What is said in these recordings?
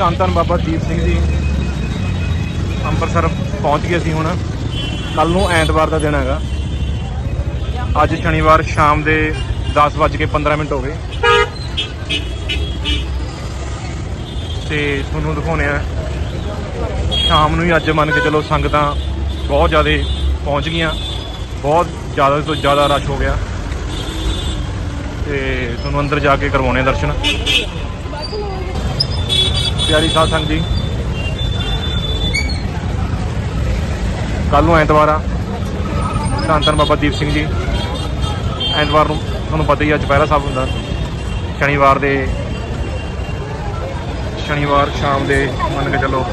ਧੰਨ ਧੰਨ ਬਾਬਾ ਦੀਪ ਸਿੰਘ ਜੀ ਅੰਮ੍ਰਿਤਸਰ ਪਹੁੰਚ ਗਏ ਸੀ ਹੁਣ। ਕੱਲ ਨੂੰ ਐਤਵਾਰ ਦਾ ਦਿਨ ਹੈਗਾ। ਅੱਜ ਸ਼ਨੀਵਾਰ ਸ਼ਾਮ ਦੇ 10:15 ਮਿੰਟ ਹੋ ਗਏ। ਤੇ ਤੁਹਾਨੂੰ ਦਿਖਾਉਣੇ ਆ ਸ਼ਾਮ ਨੂੰ ਹੀ ਅੱਜ ਮੰਨ ਕੇ ਚਲੋ ਸੰਗਤਾਂ ਬਹੁਤ ਜ਼ਿਆਦਾ ਪਹੁੰਚ ਗਈਆਂ। ਬਹੁਤ ਜ਼ਿਆਦਾ ਤੋਂ ਜ਼ਿਆਦਾ ਰਸ਼ ਹੋ ਗਿਆ। ਤੇ ਤੁਹਾਨੂੰ ਅੰਦਰ ਜਾ ਕੇ ਕਰਵਾਉਣੇ ਆ ਦਰਸ਼ਨ। ਪਿਆਰੀ ਸਾਧ ਸੰਗਤ ਜੀ। ਕੱਲ ਨੂੰ ਐਤਵਾਰ ਆ। ਧੰਨ ਧੰਨ ਬਾਬਾ ਦੀਪ ਸਿੰਘ ਜੀ। ਐਤਵਾਰ ਨੂੰ ਤੁਹਾਨੂੰ ਪਤਾ ਹੀ ਆ ਚੁਪਹਿਰਾ ਸਾਹਿਬ ਹੁੰਦਾ। ਸ਼ਨੀਵਾਰ ਦੇ ਸ਼ਨੀਵਾਰ ਸ਼ਾਮ ਦੇ ਮੰਨ ਕੇ ਚੱਲੋ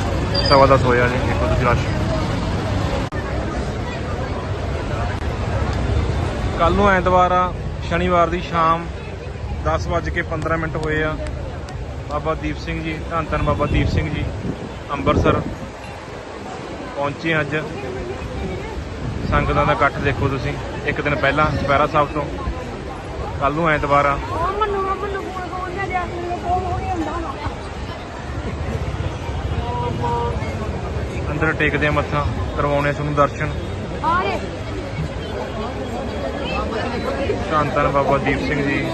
ਸਵਾ ਦਸ ਹੋਇਆ ਜੀ ਦੇਖੋ ਤੁਸੀਂ ਰਸ਼। ਕੱਲ ਨੂੰ ਐਤਵਾਰ ਆ, ਸ਼ਨੀਵਾਰ ਦੀ ਸ਼ਾਮ 10:15 ਮਿੰਟ ਹੋਏ ਆ। ਬਾਬਾ ਦੀਪ ਸਿੰਘ ਜੀ ਧੰਨ ਧੰਨ ਬਾਬਾ ਦੀਪ ਸਿੰਘ ਜੀ ਅੰਮ੍ਰਿਤਸਰ ਪਹੁੰਚੇ ਅੱਜ। ਸੰਗਤਾਂ ਦਾ ਇਕੱਠ ਦੇਖੋ ਤੁਸੀਂ ਇੱਕ ਦਿਨ ਪਹਿਲਾਂ ਚੁਪਹਿਰਾ ਸਾਹਿਬ ਤੋਂ। ਕੱਲ ਨੂੰ ਐਤਵਾਰ ਆ। ਅੰਦਰ ਟੇਕਦੇ ਆ ਮੱਥਾ ਕਰਵਾਉਣੇ ਤੁਹਾਨੂੰ ਦਰਸ਼ਨ। ਧੰਨ ਧੰਨ ਬਾਬਾ ਦੀਪ ਸਿੰਘ ਜੀ।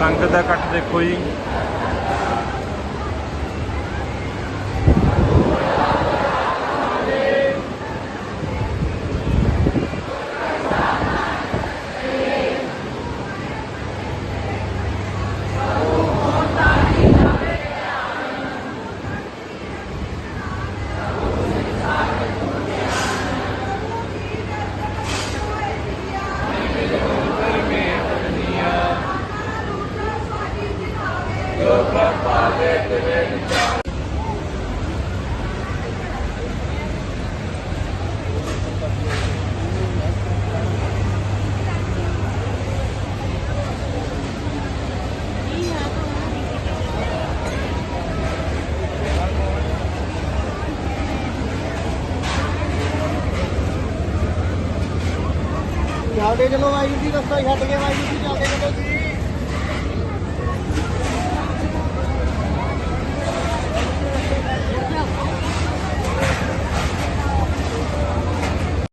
ਸੰਗਤ ਦਾ ਇਕੱਠ ਦੇਖੋ ਜੀ। ਚੱਲਦੇ ਚਲੋ ਵਾਹਿਗੁਰੂ ਜੀ ਰਸਤਾ ਛੱਡ ਕੇ ਵਾਹਿਗੁਰੂ ਜੀ ਚੱਲਦੇ ਚਲੋ ਜੀ